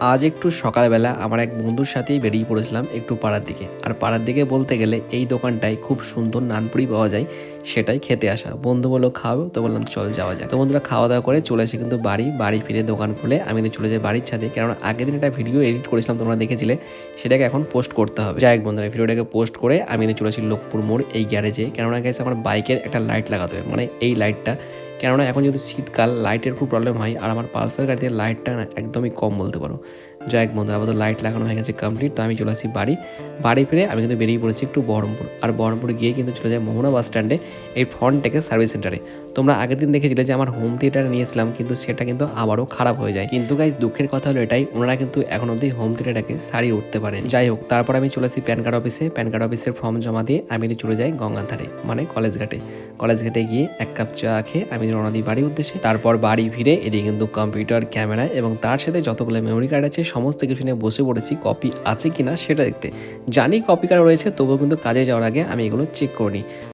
আজ একটু সকালবেলা আমার এক বন্ধুর সাথেই বেরিয়ে পড়েছিলাম একটু পাড়ার দিকে। আর পাড়ার দিকে বলতে গেলে এই দোকানটায় খুব সুন্দর নানপুরি পাওয়া যায়, সেটাই খেতে আসা। বন্ধু বলল খাও তো বললাম, চল যাওয়া যায় তো বন্ধুরা খাওয়া দাওয়া করে চলে এসে কিন্তু বাড়ি বাড়ি ফিরে দোকান খুলে আমি কিন্তু চলে যাই বাড়ির ছাদে। কারণ আগের দিন একটা ভিডিও এডিট করেছিলাম, তোমরা দেখেছিলে, সেটাকে এখন পোস্ট করতে হবে। যাই বন্ধুরা, ভিডিওটাকে পোস্ট করে আমি কিন্তু চলেছি লোকপুর মোড়, এই গ্যারেজে। কেননা গেছে আমার বাইকের একটা লাইট লাগাতে হবে। মানে এই লাইটটা কেননা এখন যেহেতু শীতকাল লাইটের খুব প্রবলেম হয়, আর আমার পালসার গাড়িতে লাইটটা না একদমই কম বলতে পারো। যাই হোক বন্ধু আপাতত লাইট লাগানো হয়ে গেছে কমপ্লিট তো আমি চলে আসি বাড়ি। বাড়ি ফিরে আমি কিন্তু বেরিয়ে পড়েছি একটু বহরমপুর। আর বহরমপুর গিয়ে কিন্তু চলে যাই মোহনা বাস স্ট্যান্ডে এই ফ্রন্ট থেকে সার্ভিস সেন্টারে তোমরা আগের দিন দেখেছিলে যে আমার হোম থিয়েটার নিয়েছিলাম, কিন্তু সেটা কিন্তু আবারও খারাপ হয়ে যায়। কিন্তু গাইজ দুঃখের কথা হলো এটাই, ওনারা কিন্তু এখন অবধি হোম থিয়েটারটাকে সারিয়ে উঠতে পারেন। যাই হোক, তারপর আমি চলে আসি প্যান কার্ড অফিসে প্যান কার্ড অফিসের ফর্ম জমা দিয়ে আমি কিন্তু চলে যাই গঙ্গার ধারে মানে কলেজ ঘাটে। কলেজ ঘাটে গিয়ে এক কাপ চা খেয়ে আমি রওনা দিই বাড়ির উদ্দেশ্যে। তারপর বাড়ি ফিরে এদিকে কিন্তু কম্পিউটার ক্যামেরা এবং তার সাথে যতগুলো মেমোরি কার্ড আছে সমস্ত কিছু নিয়ে বসে পড়েছি কপি আছে কিনা সেটা দেখতে। জানি কপি কার্ড রয়েছে, তবুও কিন্তু কাজে যাওয়ার আগে আমি এগুলো চেক করে